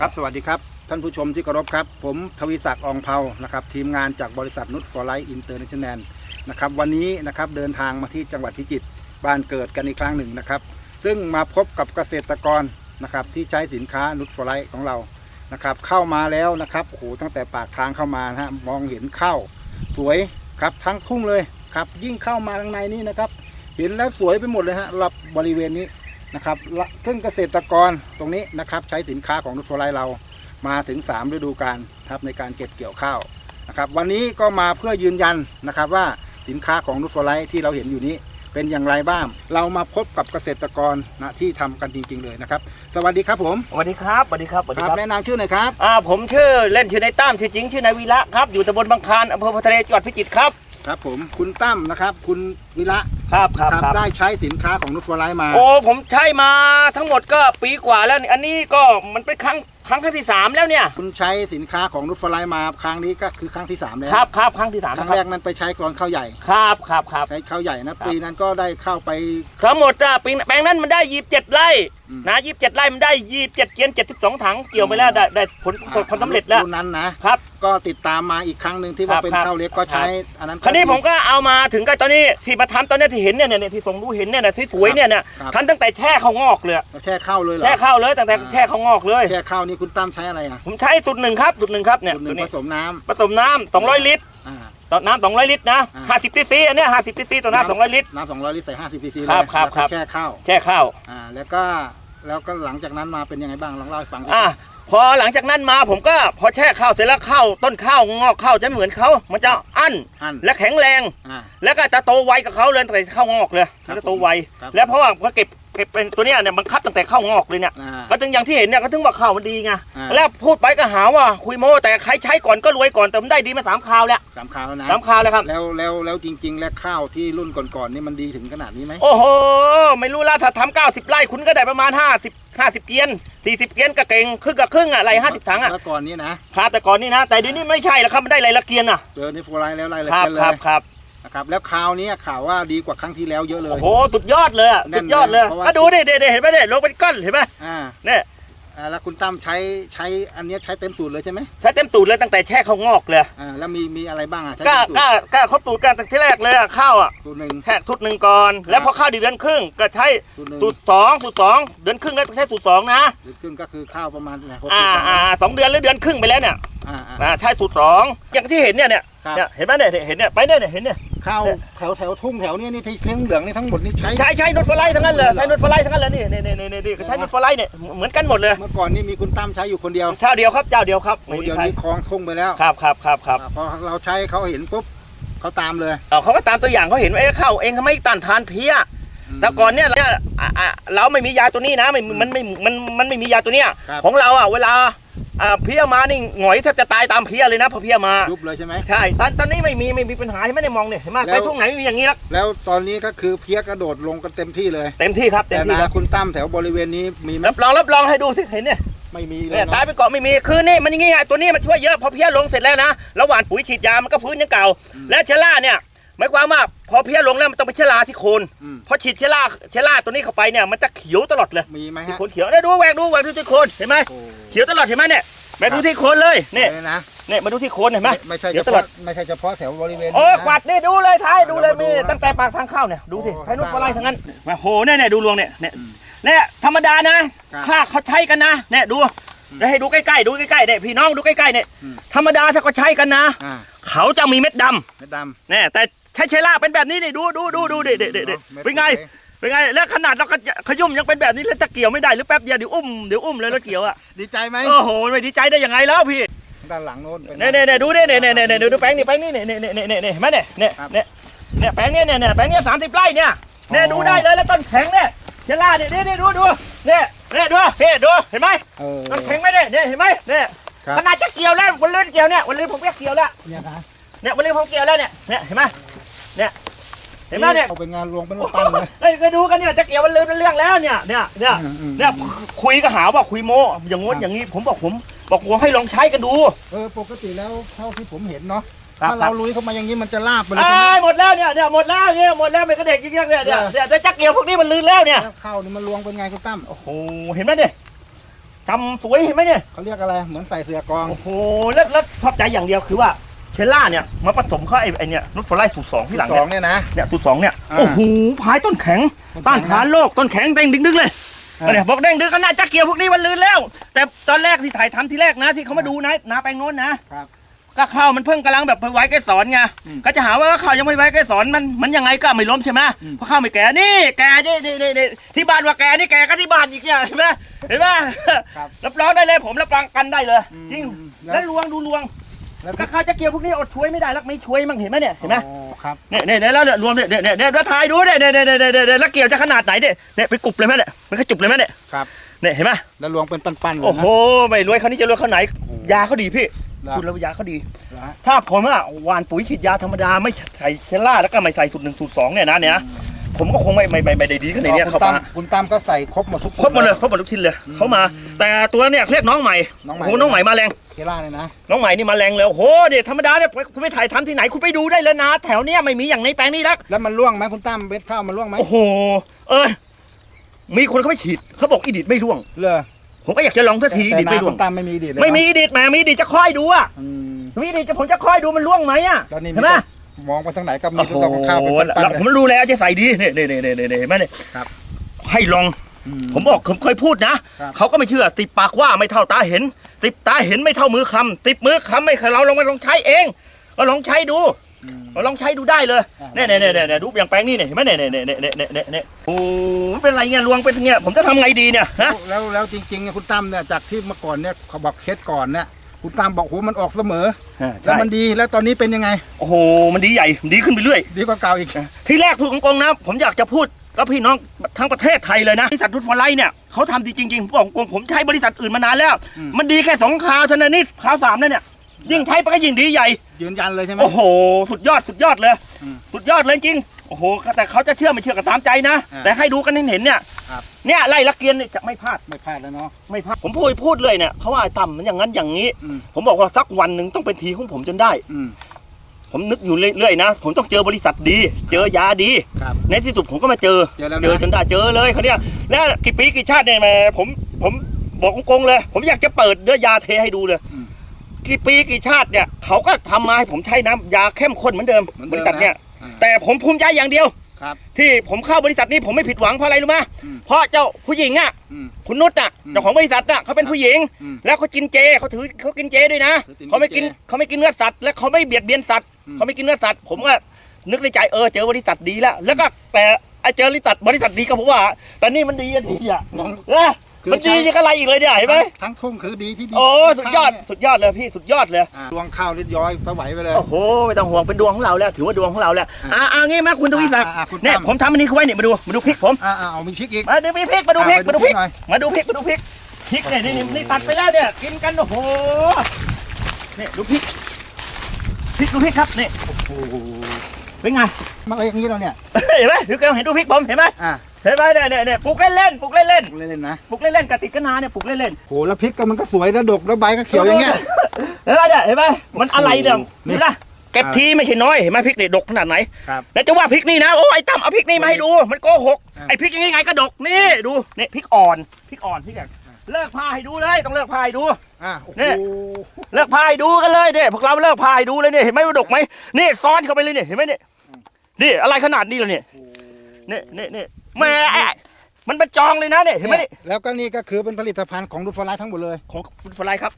ครับสวัสดีครับ ท่านผู้ชมที่เคารพครับ ผมทวีศักดิ์อองเภานะครับทีมงานจากบริษัทนุชฟอร์ไลท์อินเตอร์เนชั่นแนลนะครับวันนี้นะครับเดินทางมาที่จังหวัดพิจิตรบ้านเกิดกันอีกครั้งหนึ่งนะครับ ซึ่งมาพบกับเกษตรกรนะครับที่ใช้สินค้านุชฟอร์ไลท์ของเรานะครับเข้ามาแล้วนะครับโอ้โหตั้งแต่ปากทางเข้ามานะฮะมองเห็นข้าวสวยครับทั้งทุ่งเลยครับยิ่งเข้ามาข้างในนี้นะครับ เห็นแล้วสวยไปหมดเลยฮะรอบบริเวณนี้ นะครับละซึ่งเกษตรกรตรงนี้นะครับใช้สินค้าของนุชโฟไลท์เรามาถึง 3 ฤดูกาลครับในการเก็บเกี่ยวข้าวนะครับวันนี้ก็มาเพื่อยืนยันนะครับว่าสินค้าของนุชโฟไลท์ที่เราเห็นอยู่นี้เป็นอย่างไรบ้าง เรามาพบกับเกษตรกรนะที่ทำกันจริง ๆ เลยนะครับ สวัสดีครับผมสวัสดีครับสวัสดีครับสวัสคดีรับครับแนะนำชื่อหน่อยครับอ่าผมชื่อเล่นชื่อนายตั้มชื่อจริงชื่อนายวีระครับอยู่ตำบลบางคลานอำเภอโพธิ์ทะเลจังหวัดพิจิตรครับครับผมคุณตั้มนะครับ คุณวิระ ครับครับครับครับได้ใช้สินค้าของนุชโฟไลท์มา โอ้ผมใช้มาทั้งหมดก็ปีกว่าแล้วนี่อันนี้ก็มันเป็นครั้งครั้งที่สามแล้วเนี่ย คุณใช้สินค้าของนุชโฟไลท์มาครั้งนี้ก็คือครั้งที่สามแล้วครับครับครั้งที่สามครั้นะงคแรรับกนั้นไปใช้กรอนข้าวใหญ่ครับครับครับใช้ข้าวใหญ่นะครับปีนั้นก็ได้เข้าไปทั้งหมดอะปีแปลงนั้นมันได้ยี่สิบเจ็ดไร่อืมนะยี่สิบเจ็ดไร่มันได้ยี่สิบเจ็ดเกียนเจ็ดสิบสองถังเกี่ยวไปแล้วได้ได้ผลผลผลสำเร็จแล้วรุ่นนั้นนะครับก็ติดตามมาอีกครั้งหนึ่งที่ครัว่าบเป็นครับข้าวเล็กก็ใช้อันนั้น คราวนี้ผมก็เอามาถึงกับตอนนี้ที่มาทำตอนนี้ที่เห็นเนี่ยเนี่ยที่ส่งดูเห็นเนี่ยนะที่สวยเนี่ยเนี่ยครับทันตั้งแต่แช่ข้าวงอกเลยแช่ข้าวเลยเหรอ แช่ข้าวเลยตั้งแต่อ่า แช่ข้าวงอกเลย แช่ข้าวนี่คุณตั้มใช้อะไรอะผมใช้สูตรหนึ่งครับสูตรหนึ่งครับเนี่ยสูตรหตันึ่วงผนี้สมน้ำผสมน้ำสองร้อยลิตรอ่า ต่อน้ำสองร้อยลิตรนะอ่าห้าสิบซีซีอันเนี้ยห้าสิบซีซีต่อน้ำสองร้อยลิตร น้ำสองร้อยลิตรใส่ห้าสิบซีซีเลยครับครับแล้วครัก็บแช่ข้าวแช่ข้าวอ่าแล้วก็แล้วก็หลังจากนั้นมาเป็นยังไงบ้างลองเล่าให้ฟังสิอ่า พอหลังจากนั้นมาผมก็พอแช่ข้าวเสร็จแล้วข้าวต้นข้าวงอกข้าวจะไม่เหมือนเขา มันจะอั้นอันและแข็งแรง อ่า แล้วก็จะโตไวกับเขาเลยตั้งแต่ข้าวงอกเลยครับมันจะโตไว ครับแล้วเพราะว่าพอเก็บ เก็บเป็นตัวเนี้ยเนี่ยมันคับตั้งแต่ข้าวงอกเลยเนี่ย อ่า ก็ถึงอย่างที่เห็นเนี่ยก็ถึงว่าข้าวมันดีไงอ่า แล้วพูดไปก็หาว่าคุยโม้แต่ใครใช้ก่อนก็รวยก่อนแต่มันได้ดีมาสามคราวแล้วสามข้าวแล้วนะสามคราวแล้วครับ แล้วแล้วแล้วจริง ๆ แล้วข้าวที่รุ่นก่อนๆนี่มันดีถึงขนาดนี้ไหมโอ้โห ไม่รู้ละถ้าทำเก้าสิบไร่คุณก็ได้ประมาณห้าสิบห้าสิบเกียนสี่สิบเกียนก็เก่งครึ่งกับครึ่งอะไรห้าสิบถังอะเมื่อก่อนนี้นะครับแต่ก่อนนี่นะ แต่เดี๋ยวนี้ไม่ใช่แล้วครับมันได้ไรละเกียนอะเจอในโฟไลท์แล้วไล่เลยครับกันเลครับยครับ นะครับแล้วคราวนี้ข่าวว่าดีกว่าครั้งที่แล้วเยอะเลย โอ้โหสุดยอดเลยอะแน่สุนดยอดเลยเพราะว่าก็ดูดิเด็เห็นไหมเนี่ยลงเป็นก้อนเห็นไหมอ่าเนี่ยอ่าแล้วคุณตั้มใช้ใช้อันเนี้ยใช้เต็มสูตรเลยใช่ไหมใช้เต็มตูดเลยตั้งแต่แช่ข้าวงอกเลยอ่าแล้วมีมีอะไรบ้างอะใช้กล้าเต็มสูตกล้ารกล้าครบตูดกันตั้งที่แรกเลยอะข้าวอะสูตรหนึ่งแช่ทุดหนึ่งก่อน แล้วพอข้าวดีเดือนครึ่งก็ใช้สูตรหนึ่งสูตรสองสูตรสองเดือนครึ่งแล้วใช้สูตรสองนะสูตรครึ่งก็คือข้าวประมาณไหนหกอ่าสิบอ่าสองเดือนหรือเดือนครึ่งไปแล้วเนี่ยอ่าอ่าอ่าใช่สูตรสองอย่างที่เห็นเนี่ยเนี่ยครับเนี่ยเห็นไหมเนี่ยเห็นเนี่ยไปเนี่ยเนี่ยเห็นเนี่ย ข้าวแถวแถวทุ่งแถวเนี้ยนี่ที่เหลืองเหลืองนี่ทั้งหมดนี่ใช้ ใช้ใช้นวดฟลายทั้งนั้นเลยใช้นวดฟลายทั้งนั้นเลยนี่นี่นี่นี่นี่ใช้นวดฟลายเนี่ยเหมือนกันหมดเลย เมื่อก่อนนี่มีคุณตั้มใช้อยู่คนเดียว เจ้าเดียวครับ เจ้าเดียวครับโอ้ไม่มีเดี๋ยวใครนี้คลองทุ่งไปแล้ว ครับครับครับครับอ่าพอเราใช้เขาเห็นปุ๊บเขาตามเลยเออเขาก็ตามตัวอย่างเขาเห็นว่าเอ้เข้าเองเขาไม่ต้านทานเพี้ยแต่ก่อนเนี่ยเนี่ยอะอะเราไม่มียาตัวนี้นะไม่มันไม่มันมันไม่มียาตัวเนี้ยครับของเราอะเวลา อ่าเพี้ยมานี่หงอยแทบจะตายตามเพี้ยเลยนะพอเพี้ยมายุบเลยใช่ไหมใช่ตอนตอนนี้ไม่มีไม่มีปัญหาใช่ไหมได้มองเนี่ยเห็นไหมแล้ว ไปทุ่งไหนไม่มีอย่างนี้แล้วแล้วตอนนี้ก็คือเพี้ยกระโดดลงกันเต็มที่เลย เต็มที่ครับเต็มแต่ที่คนารับคุณตั้มแถวบริเวณนี้มีไหมรับรองรับรองให้ดูสิเห็นเนี่ยไม่มีเลเนี่ยยตายเนาะไปเกาะไม่มีคือนี่มันอย่างงี้ไงตัวนี้มันช่วยเยอะพอเพี้ยลงเสร็จแล้วนะระหว่างปุ๋ยฉีดยามันก็ฟื้นอยังเก่าอืมและเชอร่าเนี่ย หมายความว่าพอเพี้ยลงแล้วมันต้องเป็นเชอราที่โคนอืม พอฉีดเชอราเชอราตัวนี้เข้าไปเนี่ยมันจะเขียวตลอดเลยมีไหมที่ฮะโคนเขียวเนี่ยดูแหวกดูแหวกดูที่โคนเห็นไหมโอ้เขียวตลอดเห็นไหมเนี่ยมาดูที่โคนเลยเนี่ยเลยนะเนี่ยมาดูที่โคนเห็นไหมไม่ใช่เดี๋เฉยวตลอพาะด ไม่ใช่เฉพาะแถวบริเวณโอ้นี้นะ กวาดนี่ดูเลยท้ายดูเลยเรามาดูมีนะตั้งแต่ปากทางเข้าเนี่ยดูสิโอ้ใช้นุ่นได้ปลาไหลทั้งนั้นมาโหเนี่ยเนี่ยดูรวงเนี่ยเนี่ยอืมเนี่ยธรรมดานะครับถ้าเขาใช้กันนะเนี่ยดูจะให้ดูใกล้ๆดูใกล้ๆเนี่ยพี่น้องดูใกล้ๆเนี่ยอืม ธรรมดาถ้าเขาใช้กันนะ อ่าเขาจะมีเม็ดดเม็ดดำเนี่ยแต่ ใช้เชล่าเป็นแบบนี้นี่ดูดูดูดูเด็ดเด็ดำเด็ดเนาะม็ดเป็นไงสวยเป็นไงแล้วขนาดเราก็ขยุ่มยังเป็นแบบนี้แล้วจะเกี่ยวไม่ได้หรือแป๊บเดียวเดี๋ยวอุ้มเดี๋ยวอุ้มเลยแล้วเกี่ยวอะดีใจไหมโอ้โหไม่ดีใจได้ยังไงแล้วพี่ด้านหลังโน้นเป็นไงเนี่ยเนี่ยเนี่ยดูดิเนี่ยเนี่ยเนี่ยเนี่ยดูแป้งนี่แป้งนี่เนี่ยเนี่ยเนี่ยเนี่ยเนี่ยเห็นไหมเนี่ยเนี่ยครับเนี่ยเนี่ยแป้งเนี่ยเนี่ยเนี่ยแป้งเนี่ยสามสิบไร่เนี่ยเนี่ยอ๋อดูได้เลยแล้วต้นแข็งเนี่ยเชล่าเนี่ยนี่นี่ดูดูเนี่ยเนี่ยดูพี่ดูเห็นไหมเออต้นแข็งไหมเนี่ยเนี่ยเห็นไหมเนี่ยครับขนาดจะเกี่ยวแล้ววันลื่นเกี่ยวเนี่ยวันลื่นผมเรียกเกี่ยวแล้วเนี่ยนะเนี่ยวันลื่นผมเกี่ยวแล้วเนี่ยเนี่ยเห็นไหม เนี่ยเห็นไหมเนี่ยเอาเป็นงานรวงเป็นปั้นเลยเฮ้ยไปดูกันเนี่ยจะเกี่ยววันลื่นเป็นเรื่องแล้วเนี่ยเนี่ยเนี่ยอืมอืมเนี่ยคุยก็หาว่าคุยโม้อย่างงู้นอย่างนี้ผมบอกผม บอกผมให้ลองใช้กันดูเออปกติแล้วเท่าที่ผมเห็นเนาะครับถ้าเราลุยเข้ามาอย่างนี้มันจะลาบไปเลยอ่าใช่ไหมหมดแล้วเนี่ยเนี่ยหมดแล้วเนี่ยหมดแล้วเป็นกระเด็กยิ่งๆเนี่ยเนี่ยเนี่ยแต่จักเกี่ยวพวกนี้มันลื่นแล้วเนี่ยแล้วข้าวนี่มันรวงเป็นไงคุณตั้มโอ้โหเห็นไหมเนี่ยทำสวยเห็นไหมเนี่ยเขาเรียกอะไรเหมือนใส่เสื้อกองโอ้โหแล้วแล้วชอบใจอย่างเดียวคือว่า เชลล่าเนี่ยมาผสมเข้าไอ้ไอ้เนี่ยนุชฟลายสูตรสองที่หลังสเนี่อยงเนี่ยนะ เนี่ยสูตรสองเนี่ยอ่าโอ้โหพายต้นแข็งต้านทานโรคต้นแข็งเด้งดึงดึงเลยอ่า เนี่ยบอกเด้งดึงก็น่าจะเกี่ยวพวกนี้มันลืนแล้ว แต่ตอนแรกที่ถ่ายทำที่แรกนะที่เขามาดูนะนาแปลงโน้นนะครับ ก็ข้าวมันเพิ่งกำลังแบบไปไว้ใกล้สอนไงอืมก็จะหาว่าข้าวยังไม่ไว้ใกล้สอนมันมันยังไงก็ไม่ล้มใช่ไหมอืม เพราะข้าวไม่แก่นี่แก่นี่นี่นี่นี่ที่บ้านว่าแก่นี่แก่ก็ที่บ้านอีกเนี่ยเห็นไหมเห็นไหม ครับ รับรองได้เลยผมรับรองกันได้เลยอืมจริงแล้ว แล้วลวงดูลวง แล้วก็ข้าวจะเกี่ยวพวกนี้อดช่วยไม่ได้แล้วไม่ช่วยมั่งเห็นไหมเนี่ยเห็นไหมโอ้ครับเนี่ยเนี่ยเนี่ยแล้วเนี่ยรวมเนี่ยเนี่ยเนี่ยเนี่ยแล้วทายดูเนี่ยเนี่ยเนี่ยเนี่ยเนี่ยเนี่ยแล้วเกี่ยวจะขนาดไหนเนี่ยเนี่ยไปกรุบเลยไหมเนี่ยมันก็จุบเลยไหมเนี่ยครับเนี่ยเห็นไหมแล้วลวงเป็นปั้นๆเลยโอ้โหนะไม่รวยเขานี่จะรวยเขาไหน ยาเขาดีพี่เหรอคุณแล้วยาเขาดีเหรอฮะถ้าผมอะหวานปุ๋ยฉีดยาธรรมดาไม่ใส่เชล่าแล้วก็ไม่ใส่สูตรหนึ่งสูตรสองเนี่ยนะเนี่ยนะ ผมก็คงไม่ไม่ไม่ไม่ได้ดีขนาดนี้คุณเข้าตั้มมาคุณตั้มก็ใส่ครบหมดทุกครบหมดเลยครบหมดทุกทิศเลยเขามา แต่ตัวเนี่ยเรียกน้องใหม่น้องใหม่โอ้โหน้องใหม่มาแรงเคล่าเลยนะน้องใหม่นี่มาแรงเลยโอ้โหเดี๋ยวธรรมดาเนี่ยคุณไปถ่ายทำที่ไหนคุณไปดูได้เลยนะ แถวเนี้ยไม่มีอย่างในแปลงนี้แล้วแล้วมันร่วงไหมคุณตั้มเบ็ดข้าวมันร่วงไหมโอ้โหเออมีคนเขาไม่ฉีดเขาบอกอีดิดไม่ร่วงเลอผมก็อยากจะลองสักทีอีแต่ดิดไม่นาร่วคุงณตั้มไม่มีดีเลยไม่มีอีดิดแหมมีอีดิดจะค่อยดูอะอืมมีอีดิดจะผมจะค่อยดูมันร่วงไหมอะแล้วนี่มีเห็นไหมแต่ มองไปทางไหนก็มีโอ้โหแต่ข้าวเป็นปั้นๆแล้วเลยผมรู้แล้วจะใส่ดีเนี่ยเนี่ยเนี่ยเนี่ยเนี่ยเห็นไหมเนี่ยครับ ให้ลองอืผมบอกผมเคยพูดนะครับ เขาก็ไม่เชื่อ ติดปากว่าไม่เท่าตาเห็น ติดตาเห็นไม่เท่ามือคำติดมือคำไม่เคยเราลองมาลองใช้เอง ก็ลองใช้ดูอืมเราลองใช้ดูได้เลยอ่า เนี่ยเนี่ยเนี่ยเนี่ยดูอย่างแปลงนี่เนี่ยเห็นไหมเนี่ยเนี่ยเนี่ยเนี่ยเนี่ยเนี่ยเนี่ยโอ้ไม่เป็นไรเงี้ยลวงเป็นเงี้ยผมจะทำไงดีเนี่ยฮะแล้วแล้วจริงๆเนี่ยคุณตั้มเนี่ยจากที่เมื่อก่อนเนี่ยเขาบอกเคสก่อนเนี่ย คุณตั้มบอกโหมันออกเสมอแล้วมันดีแล้วตอนนี้เป็นยังไง โอ้โห มันดีใหญ่ดีขึ้นไปเรื่อย ดีกว่าเก่าอีกที่แรกพูดตรงๆนะ ผมอยากจะพูดกับพี่น้องทั้งประเทศไทยเลยนะบริษัททุตฟอร์ไลท์เนี่ยเขาทำดีจริงๆผมบอกตรงๆผมใช้บริษัทอื่นมานานแล้วอืมมันดีแค่สองคราวเท่านั้นนี่คราวสามนั่นเนี่ยยิ่งใช้ไปก็ยิ่งดีใหญ่ ยืนยันเลยใช่ไหม โอ้โห สุดยอดสุดยอดเลย อืม สุดยอดเลยจริง โอ้โหแต่เขาจะเชื่อไม่เชื่อก็ตามใจนะ อ่าแต่ให้ดูกันให้เห็นเนี่ยครับ เนี่ยไล่ลักเกียนเนี่ยจะไม่พลาดไม่พลาดแล้วเนาะ ไม่พลาดผมพูดพูดเลยเนี่ยเขาว่าไอ้ต่ำมันอย่างนั้นอย่างนี้ อืม ผมบอกว่าสักวันหนึ่งต้องเป็นทีของผมจนได้ อืม ผมนึกอยู่เรื่อยๆนะผมต้องเจอบริษัทดี เจอยาดี ครับ ในที่สุดผมก็มาเจอเจอแล้วนะเจอจนได้เจอเลยเขาเนี่ยแล้วกี่ปีกี่ชาติเนี่ยแหม่ผมผมบอกตรงๆเลย ผมอยากจะเปิดเนื้อยาเทให้ดูเลย อืม กี่ปีกี่ชาติเนี่ยเขาก็ทำมาให้ผมใช้น้ำยาเข้มข้นเหมือนเดิมเหมือนบเดิมริษัทเนี่ยอ่า แต่ผมภูมิใจอย่างเดียว ครับ ที่ผมเข้าบริษัทนี้ผมไม่ผิดหวังเพราะอะไรรู้ไหมอืมเพราะเจ้าผู้หญิงอะ อืมคุณนุชอะอืมเจ้าของบริษัทอะเขาเป็นผู้หญิง อืมแล้วเขากินเจเขาถือเขากินเจด้วยนะถือกินเขาไม่กินเจเขาไม่กินเนื้อสัตว์และเขาไม่เบียดเบียนสัตว์อืม เขาไม่กินเนื้อสัตว์ผมก็นึกในใจเออเจอบริษัทดีแล้วแล้วก็แต่ไอ้เจอบริษัทบริษัทดีก็ผมว่า แต่นี่มันดีอะดีอะน้องเออ คือมันดีใช้ ยังอะไรอีกเลยเนี่ยเห็นไหมทั้งทุ่งคือดีที่ดีโอ้สุดยอดข้าวเนี่ยสุดยอดเลยพี่สุดยอดเลยอะดวงข้าวลิดย้อยสวัยไปเลย โอ้โหไม่ต้องห่วงเป็นดวงของเราแล้ว ถือว่าดวงของเราแล้วอะอ่าอ่างี้มาคุณทวีศักดิ์อะอะคุณเนี่ยตั้มผมทำอันนี้เขาไว้เนี่ยมาดูมาดูพริกผมอ่าเอามีพริกอีกมาดูพริกมาดูพริกอะมาดูพริกหน่อยมาดูพริกมาดูพริกพริกเนี่ยนี่นี่นี่ตัดไปแล้วเนี่ยกินกันโอ้โหนี่ดูพริกพริกดูพริกครับนี่โอ้โหเป็นไงมาอะไรอย่างนี้เราเนี่ย เห็นไหมถือเกลียวเห็นดูพริกผมเห็นไหมอะ เห็นไหมเนี่ยเนี่ยเนี่ยปลูกเล่นๆปลูกเล่นเล่นๆนะๆปลูกเล่นๆกระติกกระนาเนี่ยปลูกเล่นโหแล้วพริกก็มันก็สวยแล้วดกแล้วใบก็ๆเขียวอย่างเงี้ย เห็นไหมเนี่ยเห็นไหมมันอะไรเนี่ยนี่ นี่นะเก็บทีไม่ใช่น้อยเห็นไหมพริกเนี่ยดกขนาดไหนครับ แล้วจะว่าพริกนี่นะโอ้ไอ้ตั้มเอาพริกนี่มาให้ดูมันโกหกอะ ไอ้พริกยังไงก็ดกนี่ดูนี่พริกอ่อนพริกอ่อนพริกแบบเลิกพาให้ดูเลยต้องเลิกพาให้ดู อะโอ้โหนี่เลิกพายดูกันเลยเนี่ยพวกเราเลิกพายดูเลยเนี่ยเห็นไหมว่าดกไหมนี่ซ้อนเข้าไปเลยเนี่ยเห็นไหมเนี่ยนี่อะไรขนาดนี้เลย เนี่ยนี่นี่นี่แหม่มันเป็นจองเลยนะเนี่ยเห็นไหมนี่แล้วก็นี่ก็คือเป็นผลิตภัณฑ์ของดูฟลายทั้งหมดเลย ของคุณฟลายครับ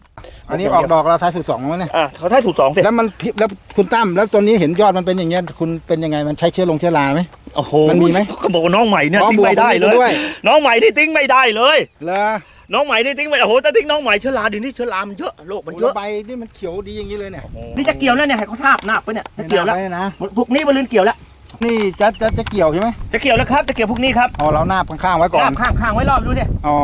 อันนี้ออกดอกเราใช้สูตรสองมั้ยเนี่ยอ่าเขาได้สูตรสองสิแล้วมันพิแล้วคุณตั้มแล้วตัวนี้เห็นยอดมันเป็นอย่างเงี้ยคุณเป็นยังไงมันใช้เชื้อลงเชื้อราไหม โอ้โหมันมีไหมก็บอกว่าน้องใหม่เนี่ยอ๋อทิ้งไม่ได้เลบวกมันมีด้วย ย น้องใหม่ที่ทิ้งไม่ได้เลย เหรอน้องใหม่ที่ทิ้งไม่โอ้โหแต่ทิ้งน้องใหม่เชื้อราดินี่เชื้อรามันเยอะโรคมันโอ้เยแล้วอะใบนี่มันเขียวดีอย่างนี้เลยเนี่ยนี่จะเกี่ยวแล้วเนี่ยให้เขาทาบนาบไปเนี่ยจะเกี่ยวแล้วไม่น่าไนะพวกนี้บอลลูนเกี่ยวแล้ว นี่จะจะจะเกี่ยวใช่ไหมจะเกี่ยวแล้วครับจะเกี่ยวพวกนี้ครับอ๋อเรานาบข้างๆไว้ก่อนนาบข้างข้างไว้รอบดูเนี่ยอ๋อ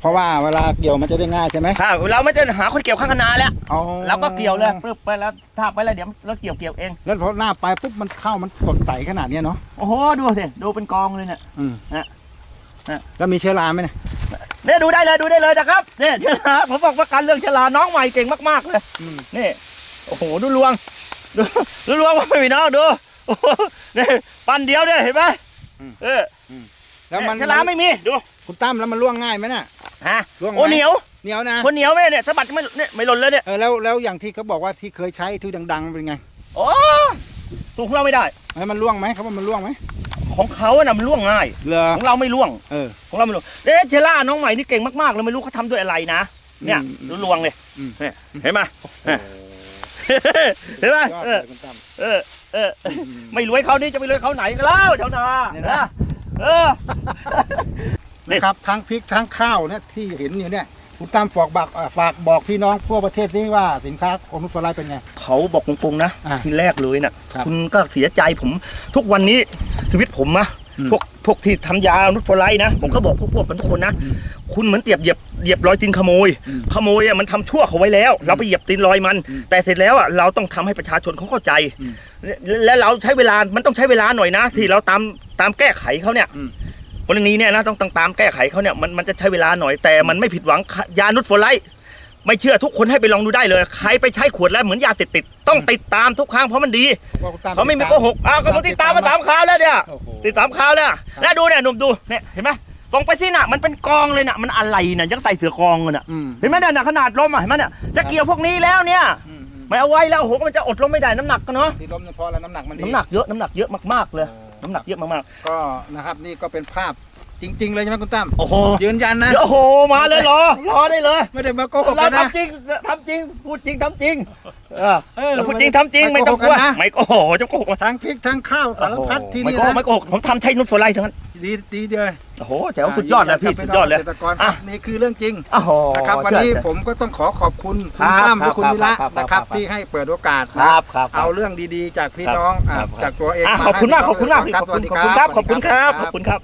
เพราะว่าเวลาเกี่ยวมันจะได้ง่ายใช่ไหมถ้าเราไม่จะหาคนเกี่ยวข้างคณะแล้วอ๋อเราก็เกี่ยวเลยปึ๊บไปแล้วทาบไปแล้วเดี๋ยวเราเกี่ยวเกี่ยวเอง แล้วพอหน้าไปปุ๊บมันเข้ามันสดใสขนาดเนี้ยเนาะโอ้โหดูสิดูเป็นกองเลยเนี่ยอืมฮะฮะแล้วมีเชื้อราไหมเนี่ยเนี่ยดูได้เลยดูได้เลยนะครับเนี่ยเชลาผมบอกประกันเรื่องเชลาน้องใหม่เก่งมากๆเลยอืมนี่โอ้โหดูลวงดูดูลวงว่าไม่มีน้องดูโอ้โห นี่ปันเดียวเนี่ยเห็นไหมเออแล้วมันเชลาไม่มีดูคุณตั้มแล้วมันร่วงง่ายไหมน่ะฮะร่วงไหมโอ้เหนียวเหนียวนะคนเหนียวไหมเนี่ยสะบัดไม่เนี่ยไม่หล่นเลยเนี่ยเออแล้วแล้วอย่างที่เขาบอกว่าที่เคยใช้ที่ดังๆเป็นไงโอ้สูงของเราไม่ได้เอ้ยมันล่วงไหมเขาว่ามันล่วงไหมของเขาอะนะมันล่วงง่ายเหรอของเราไม่ล่วงเออของเราไม่ล่วงเอ๊ะเจล่าน้องใหม่นี่เก่งมากๆเลยไม่รู้เขาทำด้วยอะไรนะเนี่ยอืมดูลวงเลยอืมเนี่ยเห็นไหมโอ้เห็นไหมยอดเอเลอยคุณตั้ม เออเออ ไม่รวยเขานี่จะไปรวยเขาไหนกันแล้วเจ้านาเนี่ยนะ นะเออนี่นะครับทั้งพริกทั้งข้าวเนี่ยที่เห็นอยู่เนี่ยคุณตั้มฝากบอกเอ่อฝากบอกพี่น้องทั่วประเทศนี้ว่าสินค้าของนุชฟลายเป็นไง เขาบอกตรงๆนะ อะทีแรกเลยนะครับ ณก็เสียใจผม ทุกวันนี้ชีวิตผมนะอืมพวกพวกที่ทำยานุชโฟไลท์นะ ผมก็บอกพวกพวกกันทุกคนนะอืมคุณเหมือนเตียบเหยียบ เหยียบรอยตีนขโมยอืมขโมยอะมันทำชั่วเขาไว้แล้ว เราไปเหยียบตีนรอยมันอืมแต่เสร็จแล้วอะเราต้องทำให้ประชาชนเขาเข้าใจอืมและและเราใช้เวลา มันต้องใช้เวลาหน่อยนะ ที่เราตามตามแก้ไขเขาเนี่ยอืมกรณีเนี่ยนะต้องตามแก้ไขเขาเนี่ยมันมันจะใช้เวลาหน่อยแต่มันไม่ผิดหวังยานุชโฟไลท์ไม่เชื่อทุกคนให้ไปลองดูได้เลย ใครไปใช้ขวดแล้วเหมือนยาเสพติดต้องติดตามทุกครั้งเพราะมันดีว่าคุณตั้เขาไม่มีโกหกอ้าวก็ผมติดตามมาสามคราวแล้วเนี่ยโอ้โหติดตามคราวแล้วแล้วดูเนี่ยหนุ่มดูเนี่ยเห็นไหม ส่งไปสิน่ะ มันเป็นกองเลยน่ะ มันอะไรน่ะยังใส่เสือกองเลยน่ะอืม เห็นไหมเนี่ยน่ะขนาดลมอะเห็นไหมเนี่ยจะเกี่ยวพวกนี้แล้วเนี่ยอืมอืมไม่เอาไว้แล้วโอ้โหมันจะอดลมไม่ได้น้ำหนักกันเนาะที่ล้มเนี่ยเพราะอะไรน้ำหนักมันดีน้ำหนักเยอะน้ำหนักเยอะมากๆเลยโอ้น้ำหนักเยอะมากก็นะครับนี่ก็เป็นภาพจริง ๆ เลยใช่ไหมคุณตั้มๆโอ้โหยืนยันนะ เดี๋ยวโอ้โหมาเลยรอรอได้เลยไม่ได้มาโกหกเรากันนะ ทำจริงทำจริงพูดจริงทำจริงเออเออเราพูดจริงทำจริงไม่ต้องกลัวโกหกกันนะ ไม่โอ้โหจะโกหกมาทั้งพริกทั้งข้าวสารพัดที่ไม่นี่โกหกนะไม่โกหกผมทำใช้นุชโฟไลท์ทั้งนั้นดีดีเดียว โอ้โหแจ๋วสุดยอดเลยพี่สุดยอดเลยเกษตรกรครับนี่คือเรื่องจริงโอ้โหนะครับวันนี้เชื่อผมก็ต้องขอขอบคุณครัคุณบตั้มครัและบคุณวิระครับนะครับครับที่ให้เปิดโอกาสคนะรับครับเอาเรื่องดีๆ จากพี่น้องอะครับจากตัวเองอะมาขอบคุณมากให้ขอบคุณมากพี่พี่น้ขงอบคุณสวัสดีขอบคุณครับขอบคุณครับสวัสดีขอบคุณครับ